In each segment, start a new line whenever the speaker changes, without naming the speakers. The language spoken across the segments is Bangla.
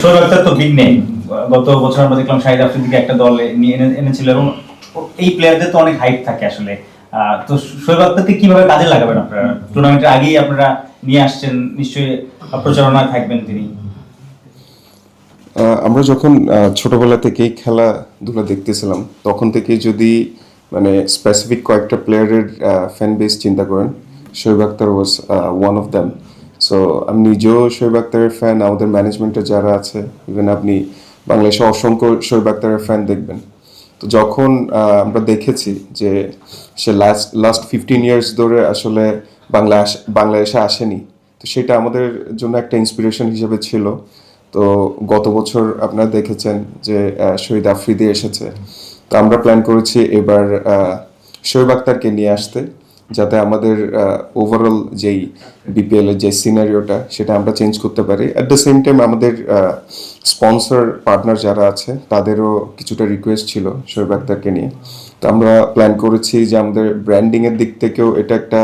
শোয়েব তো বিগ গত বছর আমরা দেখলাম শাহিদ আফ্রিদিকে একটা দল নিয়ে এনেছিল এবং এই প্লেয়ারদের তো অনেক থাকে আসলে। তো আক্তারকে কীভাবে কাজে লাগাবেন আপনারা? টুর্নামেন্টের আগেই আপনারা নিয়ে আসছেন, নিশ্চয়ই প্রচারণায় থাকবেন তিনি।
আমরা যখন ছোটবেলা থেকেই খেলাধুলা দেখতেছিলাম, তখন থেকে যদি মানে স্পেসিফিক কয়েকটা প্লেয়ারের ফ্যান বেস চিন্তা করেন Shoaib Akhtar was one of them so আমি নিজেও শোয়েব আক্তারের ফ্যান আমাদের ম্যানেজমেন্টে যারা আছে ইভেন আপনি বাংলাদেশে অসংখ্য শোয়েব আক্তারের ফ্যান দেখবেন। তো যখন আমরা দেখেছি যে সে লাস্ট লাস্ট ফিফটিন ইয়ার্স ধরে আসলে বাংলা বাংলাদেশে আসেনি, তো সেটা আমাদের জন্য একটা ইন্সপিরেশন হিসেবে ছিল। তো গত বছর আপনারা দেখেছেন যে শহীদ আফ্রিদি এসেছে। তো আমরা প্ল্যান করেছি এবার শোয়েব আক্তারকে নিয়ে আসতে। যাতে আমাদের ওভারঅল যেই বিপিএল এর যে সিনারিওটা সেটা আমরা চেঞ্জ করতে পারি। অ্যাট দ্য সেম টাইম আমাদের স্পন্সর পার্টনার যারা আছে, তাদেরও কিছুটা রিকোয়েস্ট ছিল শোয়েব আক্তারকে নিয়ে। তো আমরা প্ল্যান করেছি যে আমাদের ব্র্যান্ডিং এর দিক থেকেও এটা একটা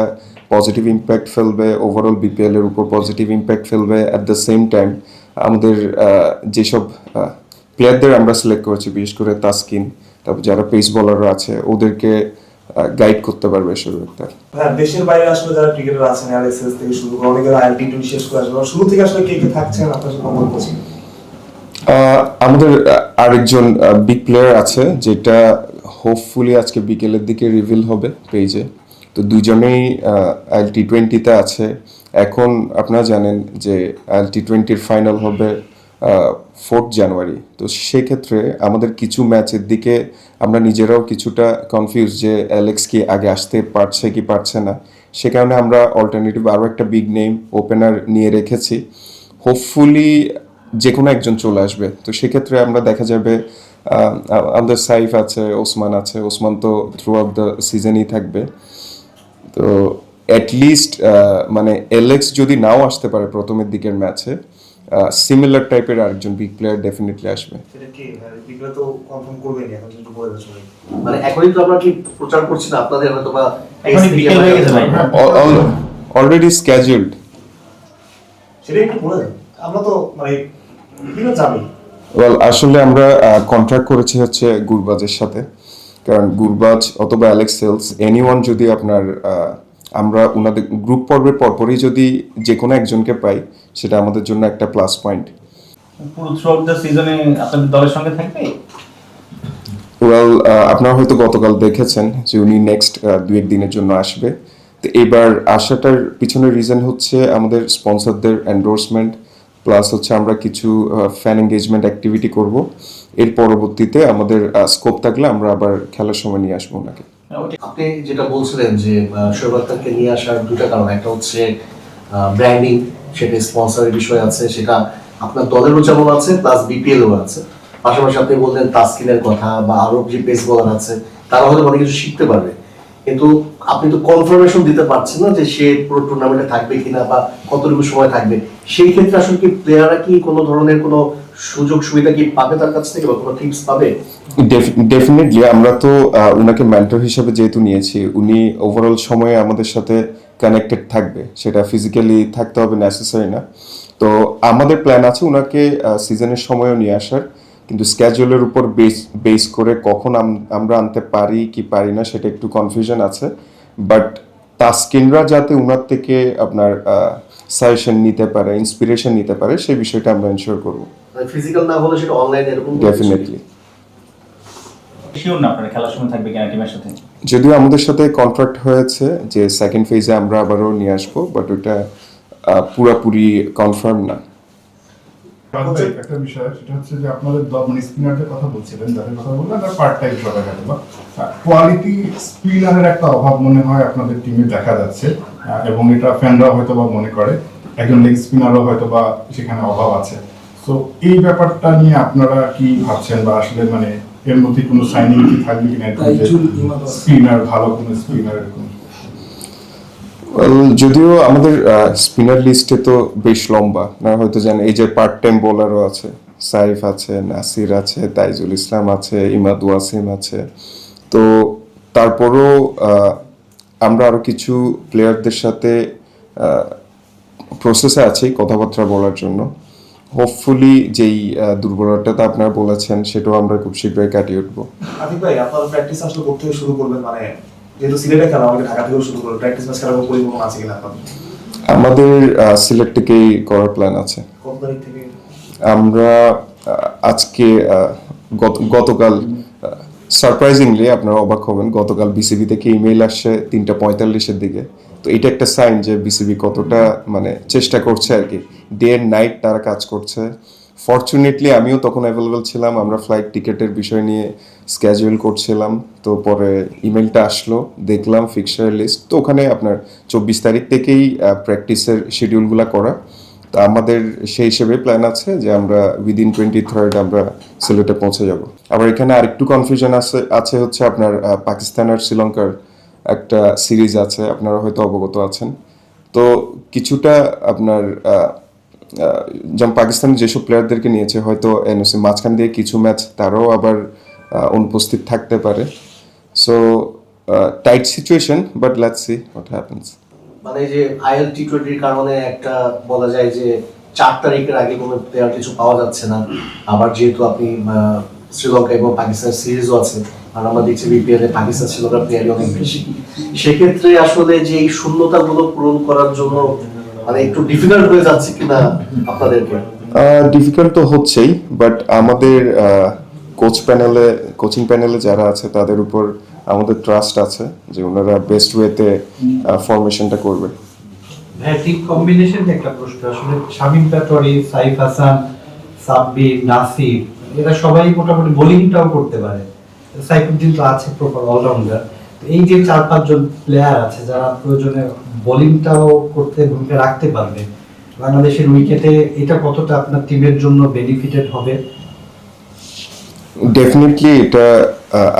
পজিটিভ ইম্প্যাক্ট ফেলবে ওভারঅল বিপিএল এর উপর পজিটিভ ইম্প্যাক্ট ফেলবে। অ্যাট দ্য সেম টাইম আমাদের যেসব প্লেয়ারদের আমরা সিলেক্ট করেছি, বিশেষ করে তাসকিন, তারপর যারা পেস বলাররা আছে, ওদেরকে গাইড করতে পারবে শোয়েব আক্তার
হ্যাঁ দেশের বাইরে আসলে যারা ক্রিকেটার আছেন আরএসএস থেকে শুরু করে অনেকের আইএল টি শেষ করে আসবে। শুরু থেকে আসলে কে কে থাকছেন আপনার সাথে
আমাদের আরেকজন বিগ প্লেয়ার আছে যেটা হোপফুলি আজকে বিকেলের দিকে রিভিল হবে পেজে তো দুজনেই আইএল টি টোয়েন্টিতে আছে। এখন আপনারা জানেন যে আইএল টি টোয়েন্টির ফাইনাল হবে ফোর্থ জানুয়ারি। তো সেক্ষেত্রে আমাদের কিছু ম্যাচের দিকে আমরা নিজেরাও কিছুটা কনফিউজ যে অ্যালেক্স কি আগে আসতে পারছে কি পারছে না। সে কারণে আমরা অল্টারনেটিভ আরও একটা বিগ নেম ওপেনার নিয়ে রেখেছি। হোপফুলি যে কোনো একজন চলে আসবে। তো সেক্ষেত্রে আমরা দেখা যাবে আমাদের সাইফ আছে ওসমান আছে। ওসমান তো থ্রু আউট দ্য সিজনই থাকবে। তো অ্যাটলিস্ট মানে এলেক্স যদি নাও আসতে পারে প্রথমের দিকের ম্যাচে সিমিলার টাইপের আরেকজন বিগ প্লেয়ার ডেফিনেটলি আসবে।
মানে এখনই তো আমরা কি প্রচার করছি না আপনাদের হয়তো বা
এখনই বিকেল গেছে ভাই।
অলরেডি স্ক্যাজুলড
সেটা একটু বলে আমরা তো মানে
ওয়েল আসলে আমরা কন্ট্রাক্ট করেছি হচ্ছে গুরবাজের সাথে। কারণ গুরবাজ অথবা অ্যালেক্স সেলস এনিওয়ান যদি আপনার আমরা ওনাদের গ্রুপ পর্বের পরপরই যদি যে কোনো একজনকে পাই সেটা আমাদের জন্য একটা প্লাস পয়েন্ট
পুরো থ্রু দ্য সিজনে আপনাদের দলের সঙ্গে থাকবে?
ওয়েল আপনারা হয়তো গতকাল দেখেছেন যে উনি নেক্সট দু এক দিনের জন্য আসবে। তো এবার আসাটার পিছনের রিজন হচ্ছে আমাদের স্পন্সরদের এন্ডোর্সমেন্ট প্লাস হচ্ছে আমরা কিছু ফ্যান এঙ্গেজমেন্ট অ্যাক্টিভিটি করব। এর পরবর্তীতে আমাদের স্কোপ থাকলে আমরা আবার খেলার সময় নিয়ে আসব ওনাকে
আপনি যেটা বলছিলেন যে শোয়েব আক্তারকে নিয়ে আসার দুটা কারণ। একটা হচ্ছে ব্র্যান্ডিং সেটা স্পন্সরের বিষয় আছে, সেটা আপনার দলেরও যেমন আছে প্লাস বিপিএলও আছে। পাশাপাশি আপনি বললেন কথা বা আরও যে পেস বলার আছে, তারা হয়তো অনেক কিছু শিখতে পারবে। কিন্তু আপনি তো কনফার্মেশন দিতে পারছেন না যে সে পুরো টুর্নামেন্টে থাকবে কিনা বা কতটুকু সময় থাকবে। সেই ক্ষেত্রে আসলে কি প্লেয়াররা কি কোনো ধরনের কোনো সুযোগ সুবিধা কি পাবে তার কাছ থেকে বা কোনো টিপস পাবে?
ডেফিনেটলি আমরা তো উনাকে মেন্টর হিসেবে যেহেতু নিয়েছি, উনি ওভারঅল সময়ে আমাদের সাথে কানেক্টেড থাকবে। সেটা ফিজিক্যালি থাকতে হবে নেসেসারি না। তো আমাদের প্ল্যান আছে উনাকে সিজনের সময়ও নিয়ে আসার, কিন্তু স্ক্যাজুয়ালের উপর বেস বেস করে কখন আমরা আনতে পারি, কি পারি না, সেটা একটু কনফিউশন আছে। বাট তাস্কিনরা যাতে উনার থেকে আপনার সাজেশন নিতে পারে ইন্সপিরেশন নিতে পারে, সেই বিষয়টা আমরা এনশিওর করব।
ফিজিক্যাল না হলে সেটা অনলাইন এরকম
ডেফিনেটলি
শিওর না আপনারা খেলার সময় থাকবে কিনা টিমের সাথে?
যদিও আমাদের সাথে কন্ট্রাক্ট হয়েছে যে সেকেন্ড ফেজে আমরা আবারও নিয়ে আসব বাট ওটা পুরাপুরি কনফার্ম না।
একটা বিষয় সেটা হচ্ছে যে আপনাদের মানে স্পিনারদের কথা বলছিলেন যাদের কথা বললেন তারা পার্ট টাইম সবাই হয়তো বা কোয়ালিটি স্পিনারের একটা অভাব মনে হয় আপনাদের টিমে দেখা যাচ্ছে এবং এটা ফ্যানরা হয়তো বা মনে করে একজন লেগ স্পিনারও হয়তো বা সেখানে অভাব আছে। তো এই ব্যাপারটা নিয়ে আপনারা কি ভাবছেন বা আসলে মানে এর মধ্যে কোনো সাইনিং কি থাকবে কিনা স্পিনার ভালো কোনো স্পিনার এরকম?
যদিও আমাদের স্পিনার লিস্টে তো বেশ লম্বা। না হয়তো জানেন এই যে পার্ট টাইম বোলারও আছে সাইফ আছে নাসির আছে তাইজুল ইসলাম আছে ইমাদ ওয়াসিম আছে। তো তারপরও আহ, আমরা আরও কিছু প্লেয়ারদের সাথে প্রসেসে আছি কথাবার্তা বলার জন্য। হোপফুলি যেই দুর্বলতাটা আপনারা বলেছেন সেটাও আমরা খুব শীঘ্রই কাটিয়ে উঠবো।
আতিক ভাই আপনার প্র্যাকটিস আসলে করতে শুরু করবেন মানে যেহেতু সিলেটে খেলা আমাকে ঢাকা থেকেও শুরু করবেন। প্র্যাকটিস ম্যাচ খেলার পরিকল্পনা আছে কিনা আপনার?
আমাদের সিলেট থেকেই করার প্ল্যান আছে। আমরা আজকে গতকাল সারপ্রাইজিংলি আপনারা অবাক হবেন গতকাল বিসিবি থেকে ইমেইল আসছে তিনটা পঁয়তাল্লিশের দিকে। তো এটা একটা সাইন যে বিসিবি কতটা মানে চেষ্টা করছে আর কি। ডে এন্ড নাইট তারা কাজ করছে। ফর্চুনেটলি আমিও তখন অ্যাভেলেবেল ছিলাম। আমরা ফ্লাইট টিকেটের বিষয় নিয়ে স্ক্যাজুয়াল করছিলাম। তো পরে ইমেলটা আসলো। দেখলাম ফিক্সার লিস্ট তো ওখানে আপনার চব্বিশ তারিখ থেকেই প্র্যাকটিসের শিডিউলগুলো করা। তা আমাদের সেই হিসেবে প্ল্যান আছে যে আমরা উইদিন টোয়েন্টি থার্ড আমরা সিলেটে পৌঁছে যাব। আবার এখানে আরেকটু কনফিউশন আছে আছে হচ্ছে আপনার পাকিস্তান আর শ্রীলঙ্কার একটা সিরিজ আছে, আপনারা হয়তো অবগত আছেন। তো কিছুটা আপনার যেমন পাকিস্তান যেসব প্লেয়ারদেরকে নিয়েছে, হয়তো এনওসি, মাঝখান দিয়ে কিছু ম্যাচ তারাও আবার অনুপস্থিত থাকতে পারে। So tight situation but let's see what happens
মানে যে আইএল টি টোয়েন্টির কারণে একটা বলা যায় যে চার তারিখের আগে কোনো প্লেয়ার কিছু পাওয়া যাচ্ছে না। আবার যেহেতু আপনি শ্রীলঙ্কা এবং পাকিস্তান সিরিজও আছে আর আমরা দেখছি বিপিএল এ পাকিস্তান শ্রীলঙ্কার প্লেয়ারই অনেক বেশি। সেক্ষেত্রে আসলে যে এই শূন্যতাগুলো পূরণ করার জন্য মানে একটু ডিফিকাল্ট হয়ে যাচ্ছে কিনা আপনাদেরকে
ডিফিকাল্ট তো হচ্ছেই বাট আমাদের কোচ প্যানেলে কোচিং প্যানেলে যারা আছে তাদের উপর আমাদের ট্রাস্ট আছে যে ওনারা বেস্ট ওয়েতে ফরমেশনটা করবে।
হ্যাঁ টিম কম্বিনেশন একটা প্রশ্ন আসলে শামিম পাটোয়ারি সাইফ হাসান সাব্বির নাসির এরা সবাই মোটামুটি বোলিংটাও করতে পারে। সাইফুদ্দিন তো আছে প্রপার অলরাউন্ডার এই যে চার পাঁচজন প্লেয়ার আছে, যারা প্রয়োজনে বোলিংটাও করতে, ভূমিকা রাখতে পারবে, বাংলাদেশের উইকেটে এটা কতটা আপনার টিমের জন্য বেনিফিটেড হবে?
ডেফিনেটলি এটা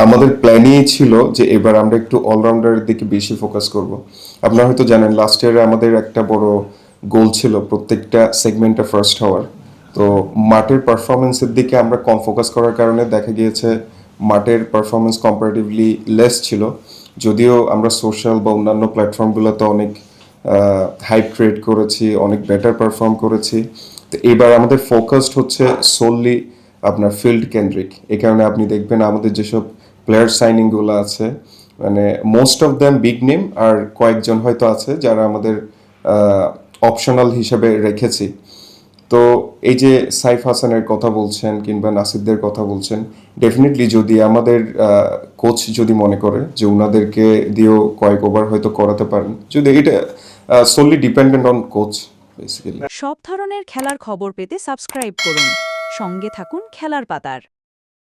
আমাদের প্ল্যানই ছিল যে এবার আমরা একটু অলরাউন্ডারের দিকে বেশি ফোকাস করব। আপনারা হয়তো জানেন লাস্ট ইয়ারে আমাদের একটা বড় গোল ছিল প্রত্যেকটা সেগমেন্টে ফার্স্ট হওয়ার। তো মাঠের পারফরমেন্সের দিকে আমরা কম ফোকাস করার কারণে দেখা গিয়েছে মাঠের পারফরমেন্স কম্পারেটিভলি লেস ছিল। যদিও আমরা সোশ্যাল বা অন্যান্য প্ল্যাটফর্মগুলোতে অনেক হাইপ ক্রিয়েট করেছি, অনেক বেটার পারফর্ম করেছি। তো এবার আমাদের ফোকাসড হচ্ছে সোললি আপনার ফিল্ড কেন্দ্রিক। এই কারণে আপনি দেখবেন আমাদের যেসব প্লেয়ার সাইনিংগুলো আছে মানে most of them big name আর কয়েকজন হয়তো আছে যারা আমাদের অপশনাল হিসেবে রেখেছি। তো এই যে সাইফ হাসানের কথা বলছেন কিংবা নাসিরদের কথা বলছেন ডেফিনেটলি যদি আমাদের কোচ যদি মনে করে যে ওনাদেরকে দিয়েও কয়েক ওভার হয়তো করাতে পারেন, যদি এটা সোললি ডিপেন্ডেন্ট অন কোচ
সব ধরনের খেলার খবর পেতে সাবস্ক্রাইব করুন। সঙ্গে থাকুন খেলার পাতার।